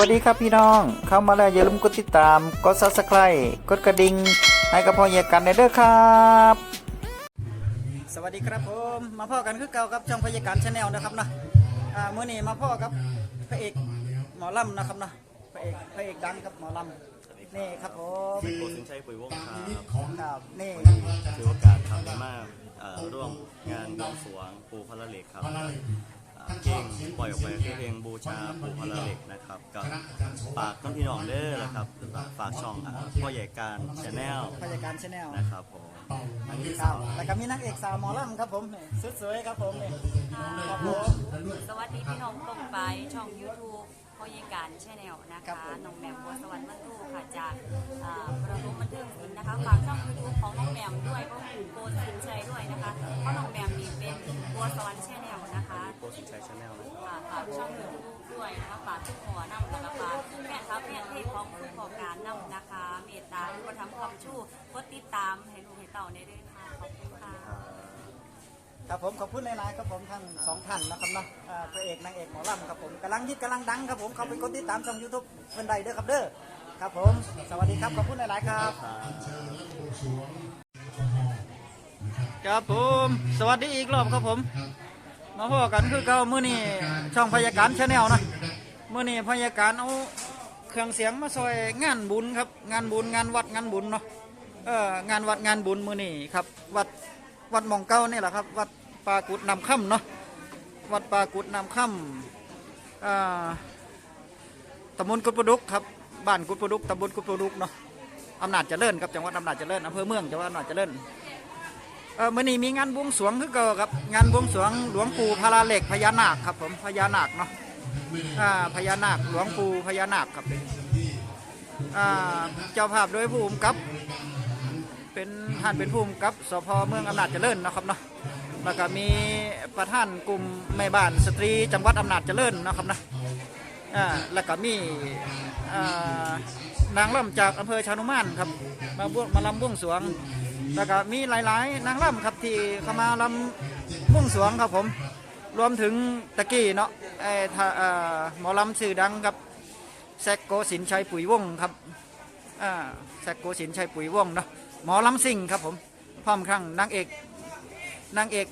วัสดีครับพี่น้อง เข้ามาแล้วอย่าลืมกดติดตาม กด subscribe กดกระดิ่งให้กับพ่อเยกันในเด้อครับ สวัสดีครับผม มาพ่อกันคือเก่าครับช่องพยาการชาแนลนะครับเนาะอ่ามื้อนี้มาพ่อกับพระเอกหมอลำนะครับเนาะพระเอกพระเอกดังครับหมอลำนี่ครับผมโกสินชัยปุ๋ยวงศ์ครับครับนี่ถือโอกาสทำได้มากเอ่อร่วมงานบวงสรวงปูพระเหล็กครับอ่า เพลงปล่อยออกไปคือเพลงบูชาปูพระเหล็กนะครับกับฝากน้องพี่น้องเด้อนะครับฝากช่องอ่าพ่อใหญ่การชาแนลพยาการชาแนลนะครับผมครับแล้วก็มีนางเอกสาวหมอลำครับผมนี่สุดสวยครับผมนี่ครับผม สวัสดีพี่น้องตรงไปช่อง YouTube พ่อเยการแชนแนลนะคะน้องแหม่มบัวสวรรค์บรรทุค่ะจากอ่าประตูบันเทิงศิลป์นะคะฝากช่อง YouTube ของน้องแหม่มด้วยก็คือโกสินชัยด้วยนะคะเพราะน้องแหม่มมีเป็นบัวสวรรค์แชนแนลนะคะโกสินชัยชาแนลนะครับ อ่าฝากช่อง YouTube ด้วยนะคะฝากทุกหัวนำแล้วก็ฝากแม่ครับแม่ที่ของผู้ก่อการนำนะคะ เมตตาอุปถัมภ์ความชู้กดติดตามให้ลูกให้เต่าในเรื่อง ครับผมขอบคุณหลายๆครับผมทั้งสองท่านนะครับเนาะอ่าพระเอกนางเอกหมอลำครับผมกำลังฮิตกำลังดังครับผมเขาไปกดติดตามช่องยูทูบเพื่อนใดเด้อครับเด้อครับผมสวัสดีครับขอบคุณหลายๆครับ ครับผมสวัสดีอีกรอบครับผม มาพบกันคือเก่ามื้อนี้ช่องพยาการชาแนลนะมื้อนี้พยาการเอาเครื่องเสียงมาซอยงานบุญครับ งานบุญงานวัดงานบุญเนาะเอองานวัดงานบุญมื้อนี้ครับ วัด วัดมองเก้านี่แหละครับ วัดปากุดนำค่ำเนาะวัดปากุดนำค่ำตำบลกุดประดุกครับบ้านกุดประดุกตำบลกุดประดุกเนาะอำนาจเจริญครับจังหวัดอำนาจเจริญอำเภอเมืองจังหวัดอำนาจเจริญเออมื่อนี้มีงานบวงสรวงคือเก่าครับงานบวงสรวงหลวงปู่พาราเหล็กพญานาคครับผมพญานาคเนาะอ่าพญานาคหลวงปู่พญานาคครับเจ้าภาพโดยผู้กำกับ เป็นท่านเป็นผู้กำกับสพเมืองอำนาจเจริญนะครับเนาะแล้วก็มีประธานกลุ่มแม่บ้านสตรีจังหวัดอำนาจเจริญนะครับนะอ่าแล้วก็มีอ่านางล่ำจากอำเภอชานุมานครับมาบวงมาลำบวงสรวง แล้วก็มีหลาย ๆ นางร่ำครับที่เข้ามาลำมุ่งสรวงครับผมรวมถึงตะกี้เนาะไอ้ท่าอ่อหมอลำชื่อดังครับแซกโกสินชัยปุ๋ยวงครับอ่าแซกโกสินชัยปุ๋ยวงเนาะ หมอลำซิงครับผมพร้อมครั้งนางเอกนางเอก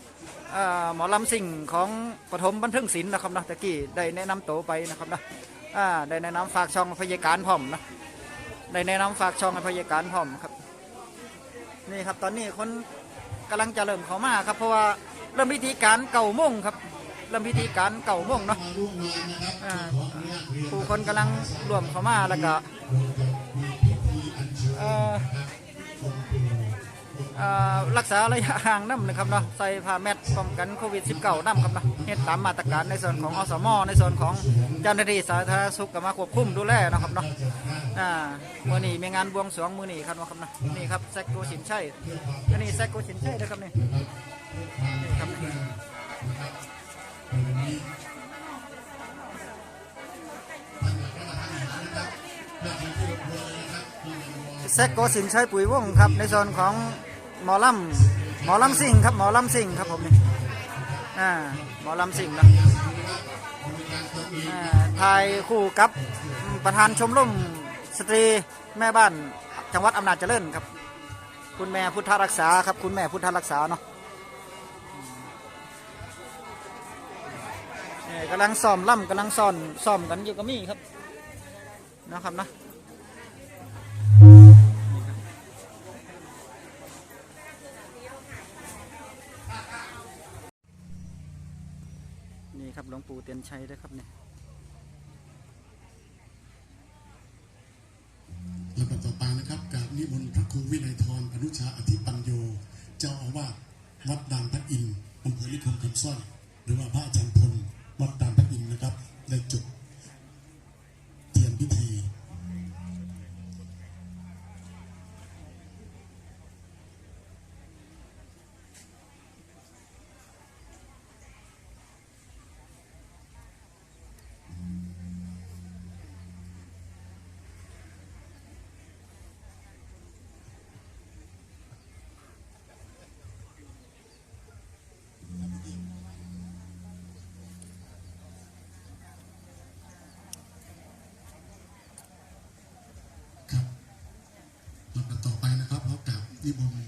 เอ่อหมอลำซิงของปฐมบันเทิงศิลป์นะครับเนาะตะกี้ได้แนะนำโตวไปนะครับเนาะอ่าได้แนะนำฝากช่องพยาการพร้อมเนาะได้แนะนำฝากช่องพยาการพร้อมครับ นี่ครับตอนนี้คนกำลังจะเริ่มเข้ามาครับ เพราะว่าเริ่มพิธีการเก่าโมงครับ เริ่มพิธีการเก่าโมงเนาะอ่าผู้คนกำลังรวมเข้ามาแล้วก็ เอ่อเอ่อ รักษาระยะห่างน้ำนะครับเนาะใส่ผ้าแมสป้องกันโควิด -19 น้ำครับเนาะเฮ็ดตามมาตรการในส่วนของอสม ในส่วนของเจ้าหน้าที่สาธารณสุขก็มาควบคุมดูแลนะครับเนาะอ่ามื่อนี้มีงานบวงสรวงมื่อนี้ครับเนาะครับเนาะนี่ครับแซกโกสินชัยอันนี้แซกโกสินชัยนะครับนี่นี่ครับแซกโกสินใชัยปุ๋ยวงศ์ครับในส่วนของ หมอลำหมอลำสิงห์ครับหมอลำสิงห์ครับผมนี่อ่าหมอลำสิงห์เนะอ่าถ่ายคู่กับประธานชมรมสตรีแม่บ้านจังหวัดอำนาจเจริญครับ คุณแม่พุทธรักษาครับ คุณแม่พุทธรักษาเนาะนี่กำลังซ้อมล่ำกำลังซ่อนซ้อมกันอยู่กับมี่ครับนะครับนะ นี่ครับหลวงปู่เตียนชัยด้วยครับเนี่ยลำดับต่อไปนะครับกราบนิมนต์พระครูวินัยทรอนุชาอธิปัญโย เจ้าอาวาสวัดด่านพระอินทร์อำเภอลิคมคำสร้อยหรือว่าพระอาจารย์พลวัดด่านพระอินทร์นะครับได้จุดเทียนพิธี ค นิม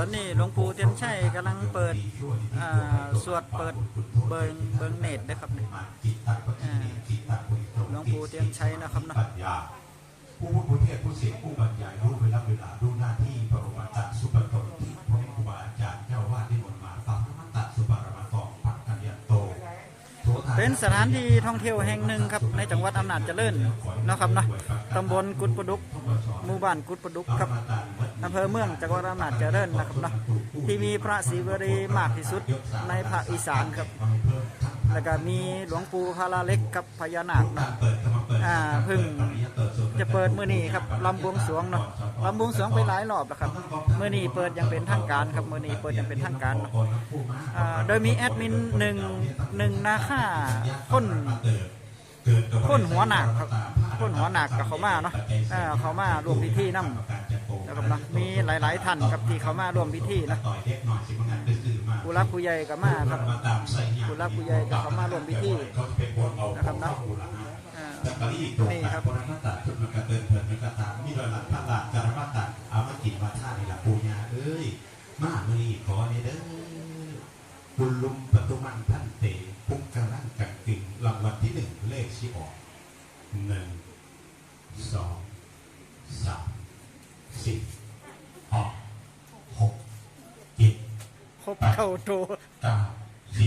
ตอนนี้หลวงปู่เทียนชัยกำลังเปิดสวดเปิดเบิงเบิงเนตรนะครับนี่จิตตังปฏิเนจิตตังปฏิโตหลวงปู่เทียนชัยนะครับนะผู้พูดผู้เทศผู้เสียงผู้บรรยายรู้เวลาเวลารู้หน้าที่ปรมาจารย์สุปตนที่พระครูบาอาจารย์เจ้าวาดที่มนมาฟังธรรมตะสุปารมาตองปักกันยันโตเป็นสถานที่ท่องเที่ยวแห่งหนึ่งครับในจังหวัดอำนาจเจริญนะครับนะตำบลกุดประดุกหมู่บ้านกุดประดุกครับ อำเภอเมืองจังหวัดอำนาจเจริญนะครับเนาะที่มีพระศรีวรีมากที่สุดในภาคอีสานครับ แล้วก็มีหลวงปู่พาราเล็กกับพญานาคนะอ่าพิ่งจะเปิดมื้อนี้ครับลำบวงสวงเนาะลำบวงสวงไปหลายรอบแล้วครับมื้อนี้เปิดยังเป็นทางการครับมื้อนี้เปิดยังเป็นทางการเนาะอ่าโดยมีแอดมินหนึ่งหนึ่งนาค่าคนคนหัวหนักครับคนหัวหนักกับเขามาเนาะอ่าเขามารวมพิธีนํ นะครับเนาะมีหลาย ๆ ท่านครับที่เขามารวมพิธีนะผู้รักผู้ใหญ่ก็มาครับผู้รักผู้ใหญ่ก็เขามารวมพิธีนะครับเนาะอ่านี่ครับคนนั้นตัดจุดมันกระเตินเถิดมันกระตามมีรอยหลักพระหลักจารมาตัดเอามากินมาท่านี่ละปูญาเอ้ยมาเมื่อนี้ขอเนี่ยเด้อบุญลุมประตูมันท่านเตะพุ่งกระลั่งกังกึ่งรางวัลที่หนึ่งเลขชี้ออกหนึ่งสองสามสี่ออกหกเจ็ด ครบเข้าโตเก้าสิ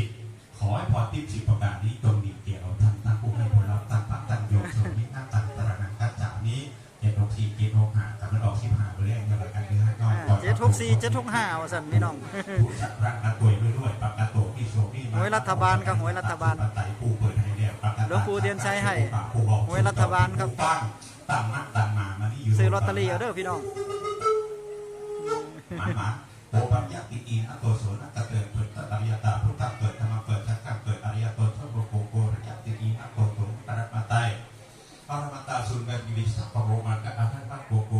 ขอให้พรที่สิบประการนี้จงมีเกี่ยวท่านตั้งผู้ให้ผลลัพธ์ตั้งปากตั้งโยมสมิทหน้าตังตระหนังกัจจานี้เจ็ดหกสี่เจ็ดหกห้าแต่มันออกสิบห้าไปเรื่อยๆอะไรกันเนื้อน้อยก่อนเจ็ดหกสี่เจ็ดหกห้าสันพี่น้องผู้สักรักนักตัวยด้วยปากกาโตที่โซนี่หวยรัฐบาลครับหวยรัฐบาลไต่ผู้เปิดให้เนี่ยปากกาหลวงปู่เทียนชัยให้หวยรัฐบาลครับตั้งตั้งนักตั้งมามานี่อยู่ซื้อลอตเตอรี่เอาเด้อพี่น้องหมา อีนะโตโสนะตะเกิดเปิดตะตริยตาพุทธะเปิดธรรมะเปิดสักกะเปิดอริยโตทัพโกโกโกระยะติอีนะโตโตปรมาไตปรมาตาสุนแบบกิริสัพพโรมากะอาหันมะโกโก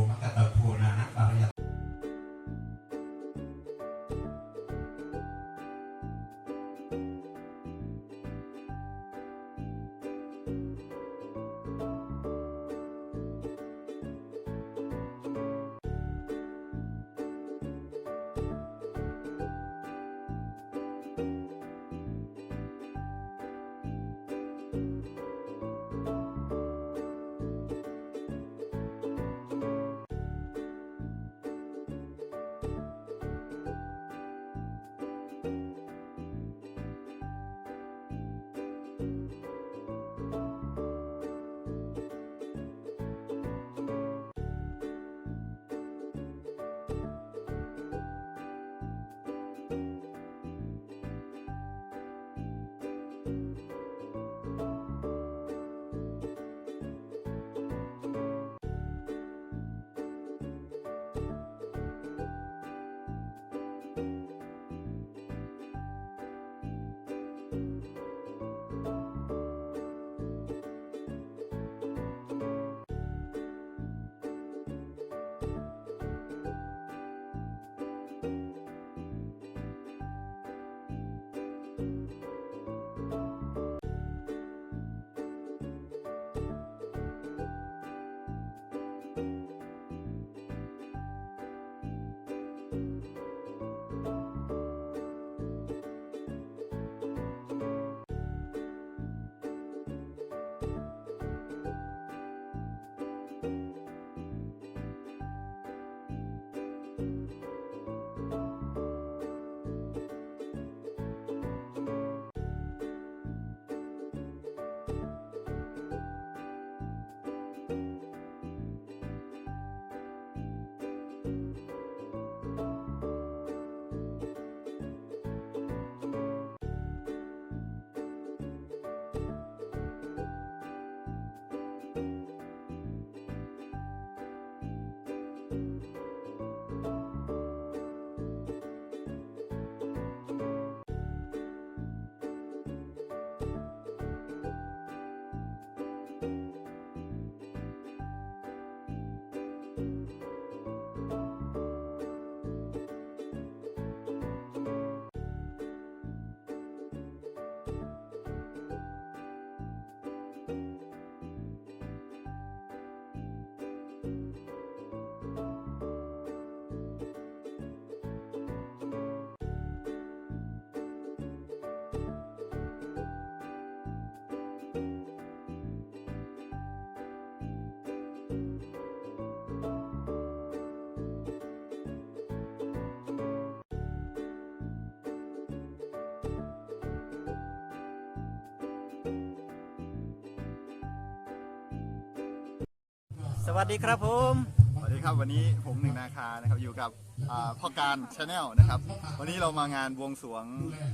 สวัสดีครับผมสวัสดีครับวันนี้ผมหนึ่งนาคานะครับอยู่กับอ่าพ่อการชาแนลนะครับ วันนี้เรามางานบวงสรวง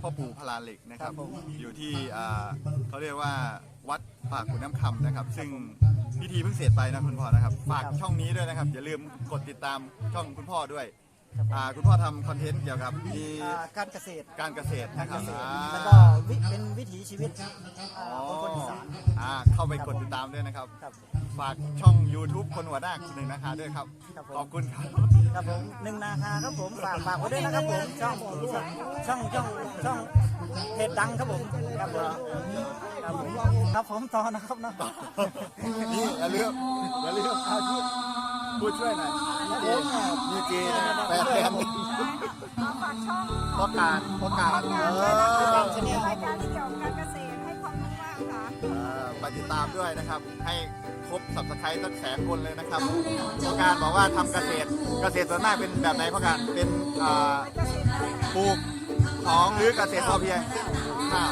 พ่อปู่พลานเหล็กนะครับ อยู่ที่อ่าเขาเรียกว่าวัดปากขุนน้ำคำนะครับ ซึ่งพิธีเพิ่งเสร็จไปนะคุณพ่อนะครับฝากช่องนี้ด้วยนะครับอย่าลืมกดติดตามช่องคุณพ่อด้วย อ่าคุณพ่อทำคอนเทนต์เกี่ยวกับมีอ่าการเกษตรการเกษตรการนะคเกรับษตร อ่าแล้วก็วิเป็นวิถีชีวิตอ่าของคนอีสานอ่าเข้าไปกดติดตามด้วยนะครับ ครับ ฝากช่อง YouTube คนหัวหน้าหนึ่งนาคาด้วยครับ ครับผม ขอบคุณครับ ครับผมหนึ่งนาคาครับผมฝากฝากไว้ด้วยนะครับผมช่องช่องช่องช่องเพจดังครับผมครับผมครับผมครับผมต่อนะครับเนาะ นี่อย่าลืมอย่าลืมเอาพูดพูดช่วยหน่อย นี่เจแปดแสนพ่อการพ่อการเออการชาแนลรายการที่เกี่ยวกับการเกษตรให้ความรู้มากค่ะไปติดตามด้วยนะครับ ให้ครบสับสไครต์ตั้งแสนคนเลยนะครับพ่อการบอกว่าทำเกษตร เกษตรส่วนมากเป็นแบบไหนพ่อการ เป็นปลูกของหรือเกษตรพอเพียงข้าว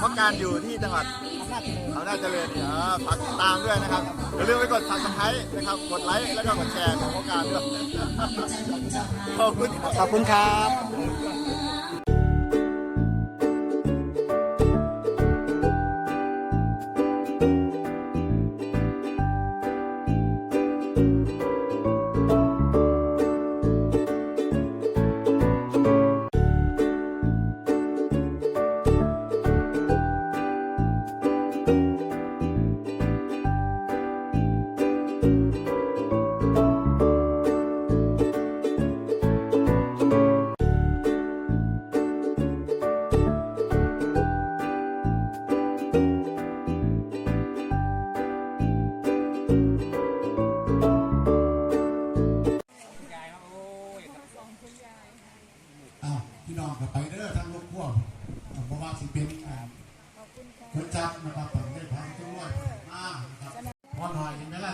พ่อการอยู่ที่จังหวัด อาหน้าจเจริญเนี่ยเออฝากติดตามด้วยนะครับอย่าลืมไปกด subscribe นะครับกดไลค์แล้วก็กดแชร์ของโครงการด้วยขอบคุณครับ ขอบคุณครับ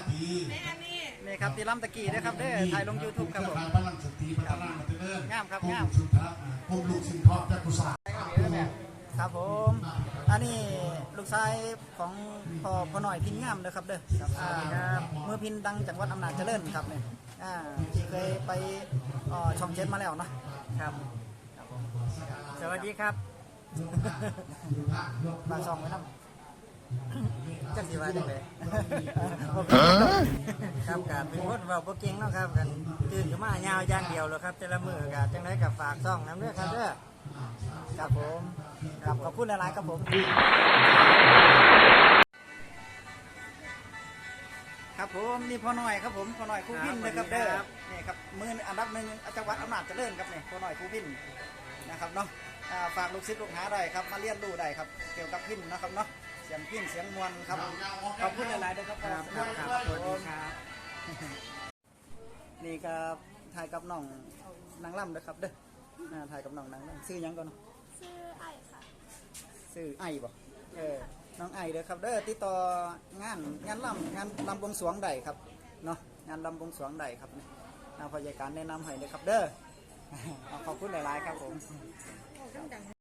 อยเวลาตีนี่ครับตีลำตะกี้นะครับเด้อถ่ายลง YouTube ครับผมเจ้าพลังสตรีพัฒนามาเรื่อยงามครับกรงามสุนทรกรมลูกสินทอดจักรุสาครับผม อันนี้ลูกชายของพ่อพ่อหน่อยพินงามเลยครับเด้ออ่ามือพินดังจากวัดอำนาจเจริญครับเนี่ยอ่าที่เคยไปเอ่อช่องเจ็ดมาแล้วเนาะครับครับผมสวัสดีครับบางช่องไว้นำ จังสิว่าจังไดบ่เป็นครับการเป็นคนเว้าบ่เก่งเนาะครับกันตื่นขึ้นมายาวอย่างเดียวเลยครับแต่ละมื้อก็จังไดก็ฝากช่องนำเด้อครับเด้อครับผมครับขอบคุณหลายๆครับผม ครับผมนี่พ่อหน่อยครับผมพ่อหน่อยครูพินนะครับเด้อนี่ครับมืออันดับหนึ่งจังหวัดอำนาจเจริญครับนี่พ่อหน่อยครูพินนะครับเนาะอ่าฝากลูกศิษย์ลูกหาได้ครับมาเรียนรู้ได้ครับเกี่ยวกับพินนะครับเนาะ เสียงพินเสียงมวลครับขอบคุณหลายๆด้วยครับครับครับครับสวัสดีครับนี่ครับถ่ายกับน้องนางล่ำนะครับเด้ออ่าถ่ายกับน้องนางล่ำซื้อหยังก่อนชื่อไอค่ะ ซื้อไอ้บ่เออน้องไอ้เด้อครับเด้อติดต่องานงานลำงานลำบวงสรวงใดครับเนาะงานลำบวงสรวงใดครับเนี่ยทางพยาการแนะนำให้เลยครับเด้อ เอาขอบคุณหลายๆครับผม